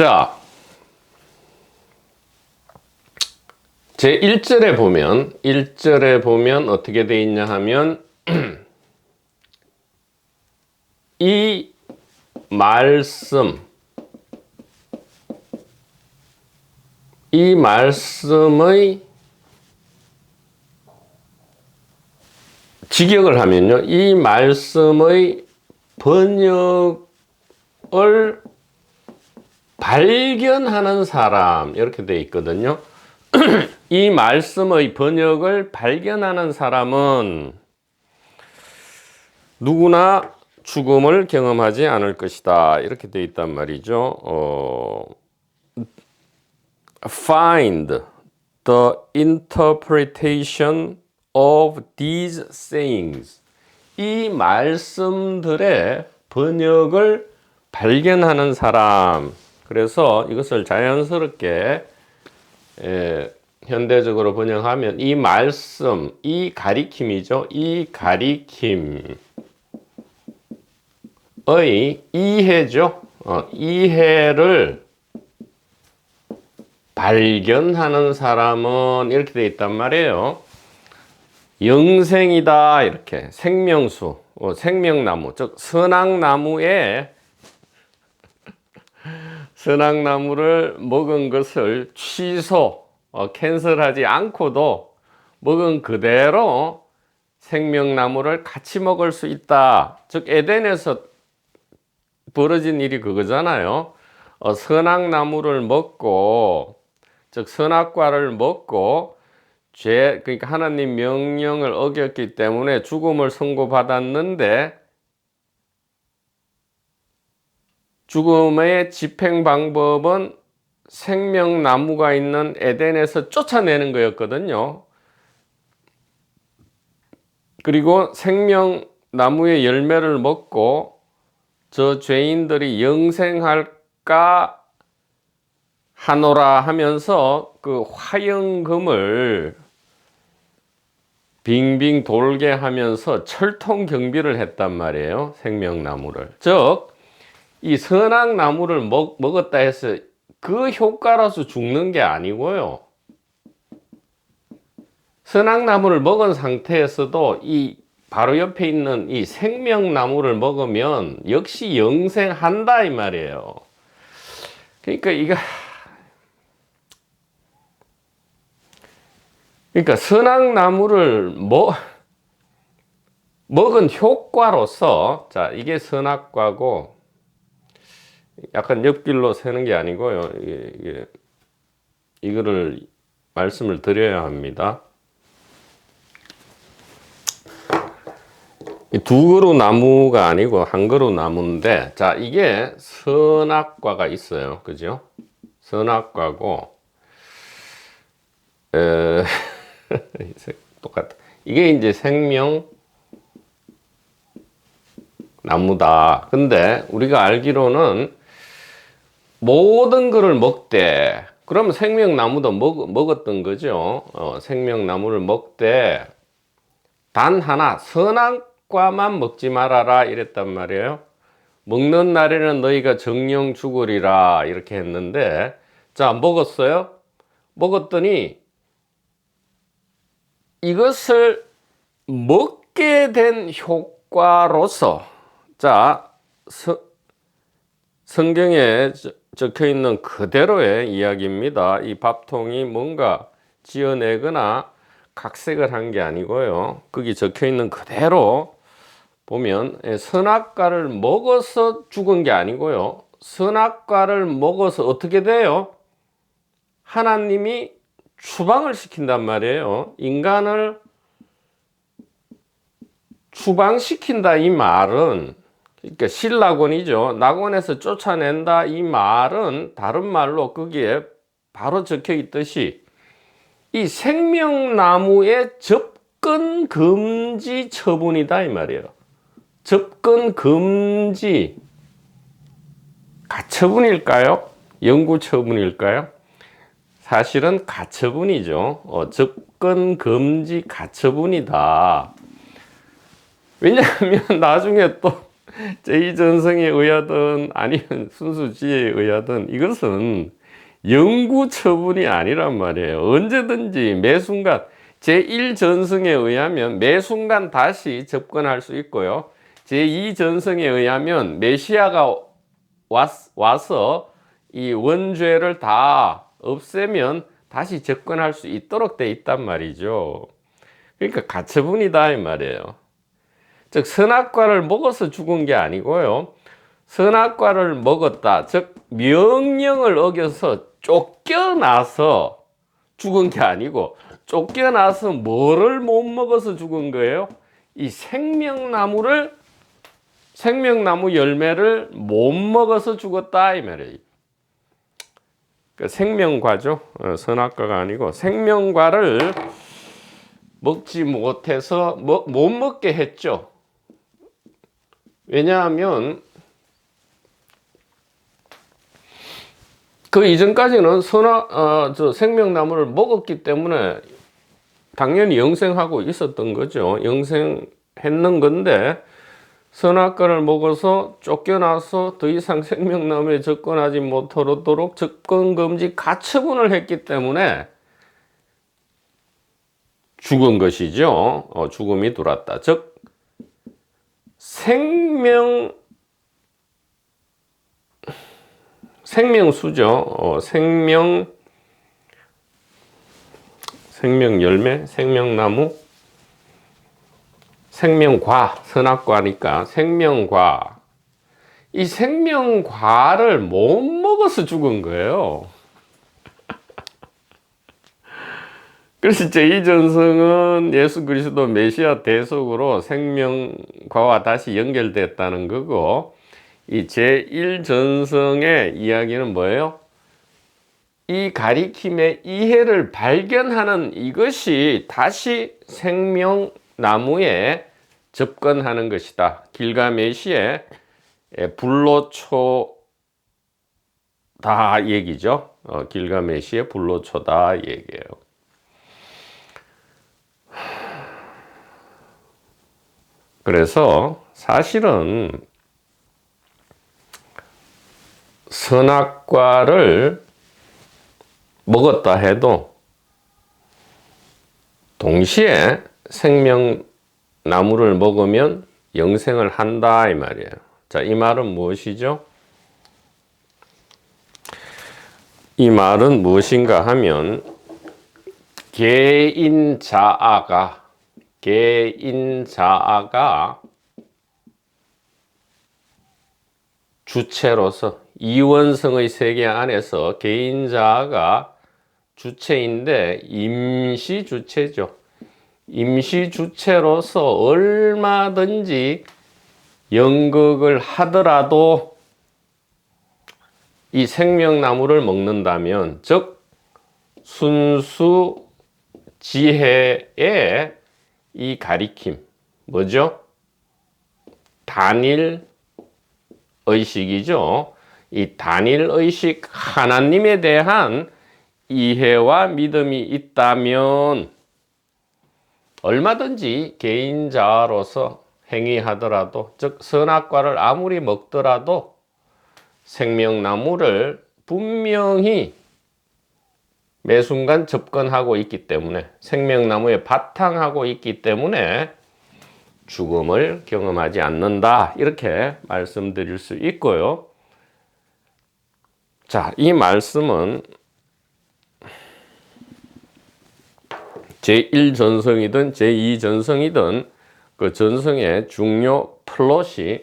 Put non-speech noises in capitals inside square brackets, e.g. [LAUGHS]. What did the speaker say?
자, 제 1절에 보면 1절에 보면 어떻게 돼 있냐 하면 [CLEARS THROAT] 이 말씀 이 말씀의 직역을 하면요. 이 말씀의 번역을 발견하는 사람 이렇게 돼 있거든요. [CLEARS THROAT] 이 말씀의 번역을 발견하는 사람은 누구나 죽음을 경험하지 않을 것이다. 이렇게 돼 있단 말이죠. 어, find the interpretation of these sayings. 이 말씀들의 번역을 발견하는 사람. 그래서 이것을 자연스럽게 에, 현대적으로 번역하면 이 말씀, 이 가리킴이죠. 이 가리킴의 이해죠. 어, 이해를 발견하는 사람은 이렇게 돼 있단 말이에요. 영생이다 이렇게 생명수, 어, 생명나무, 즉 선악나무에 선악나무를 먹은 것을 취소, 어, 캔슬하지 않고도 먹은 그대로 생명나무를 같이 먹을 수 있다. 즉 에덴에서 벌어진 일이 그거잖아요. 어, 선악나무를 먹고 즉 선악과를 먹고 죄 그러니까 하나님 명령을 어겼기 때문에 죽음을 선고받았는데 죽음의 집행 방법은 생명나무가 있는 에덴에서 쫓아내는 거였거든요. 그리고 생명나무의 열매를 먹고 저 죄인들이 영생할까 하노라 하면서 그 화영금을 빙빙 돌게 하면서 철통 경비를 했단 말이에요. 생명나무를. 즉, 이 선악 나무를 먹, 먹었다 해서 그 효과라서 죽는 게 아니고요. 선악나무를 먹은 상태에서도 이 바로 옆에 있는 이 생명나무를 먹으면 역시 영생한다 이 말이에요. 그러니까 이거 그러니까 선악나무를 먹, 먹은 효과로서 자 이게 선악과고 약간 옆길로 새는 게 아니고요. 이게, 이게 이거를 말씀을 드려야 합니다. 두 그루 나무가 아니고 한 그루 나무인데 자 이게 선악과가 있어요. 그죠? 선악과고 에... [LAUGHS] 똑같아. 이게 이제 생명 나무다. 근데 우리가 알기로는 모든 것을 먹되, 그러면 생명나무도 먹, 먹었던 거죠. 어, 생명나무를 먹되, 단 하나, 선악과만 먹지 말아라. 이랬단 말이에요. 먹는 날에는 너희가 정령 죽으리라. 이렇게 했는데, 자, 먹었어요? 먹었더니, 이것을 먹게 된 효과로서 자 서, 성경에 적혀 있는 그대로의 이야기입니다. 이 밥통이 뭔가 지어내거나 각색을 한 게 아니고요. 거기 적혀 있는 그대로 보면 예, 선악과를 먹어서 죽은 게 아니고요. 선악과를 먹어서 어떻게 돼요? 하나님이 추방을 시킨단 말이에요. 인간을 추방시킨다 이 말은 그러니까 신락원이죠. 낙원에서 쫓아낸다 이 말은 다른 말로 거기에 바로 적혀 있듯이 이 생명나무의 접근 금지 처분이다 이 말이에요. 접근 금지 가처분일까요? 영구 처분일까요? 사실은 가처분이죠. 어, 접근 금지 가처분이다. 왜냐하면 나중에 또 [LAUGHS] 제2전성에 의하든 아니면 순수 지혜에 의하든 이것은 영구 처분이 아니란 말이에요. 언제든지 매 순간 제1전성에 의하면 매 순간 다시 접근할 수 있고요. 제2전성에 의하면 메시아가 왔, 와서 이 원죄를 다 없애면 다시 접근할 수 있도록 돼 있단 말이죠. 그러니까 가처분이다 이 말이에요. 즉 선악과를 먹어서 죽은 게 아니고요. 선악과를 먹었다. 즉 명령을 어겨서 쫓겨나서 죽은 게 아니고 쫓겨나서 뭐를 못 먹어서 죽은 거예요? 이 생명나무를 생명나무 열매를 못 먹어서 죽었다 이 말이에요. 그 생명과죠. 어, 선악과가 아니고 생명과를 먹지 못해서 먹, 못 먹게 했죠. 왜냐하면 그 이전까지는 선악 어, 저 생명나무를 먹었기 때문에 당연히 영생하고 있었던 거죠. 영생했는 건데 선악과를 먹어서 쫓겨나서 더 이상 생명나무에 접근하지 못하도록 접근 금지 가처분을 했기 때문에 죽은 것이죠. 어, 죽음이 들어왔다. 즉 생명 생명수죠. 어, 생명 생명 열매, 생명나무, 생명과 선악과니까 생명과 이 생명과를 못 먹어서 죽은 거예요. 그래서 제2 전성은 예수 그리스도 메시아 대속으로 생명과와 다시 연결됐다는 거고 이 제1 전성의 이야기는 뭐예요? 이 가리킴의 이해를 발견하는 이것이 다시 생명나무에 접근하는 것이다. 길가메시의 불로초다 얘기죠. 어, 길가메시의 불로초다 얘기예요. 그래서 사실은 선악과를 먹었다 해도 동시에 생명나무를 먹으면 영생을 한다 이 말이에요. 자, 이 말은 무엇이죠? 이 말은 무엇인가 하면 개인 자아가 개인 자아가 주체로서 이원성의 세계 안에서 개인 자아가 주체인데 임시 주체죠. 임시 주체로서 얼마든지 연극을 하더라도 이 생명나무를 먹는다면 즉 순수 지혜의 이 가리킴 뭐죠? 단일 의식이죠. 이 단일 의식 하나님에 대한 이해와 믿음이 있다면 얼마든지 개인자로서 행위하더라도 즉 선악과를 아무리 먹더라도 생명나무를 분명히 매 순간 접근하고 있기 때문에 생명나무에 바탕하고 있기 때문에 죽음을 경험하지 않는다 이렇게 말씀드릴 수 있고요. 자, 이 말씀은 제1전성이든 제2전성이든 그 전성의 중요 플롯이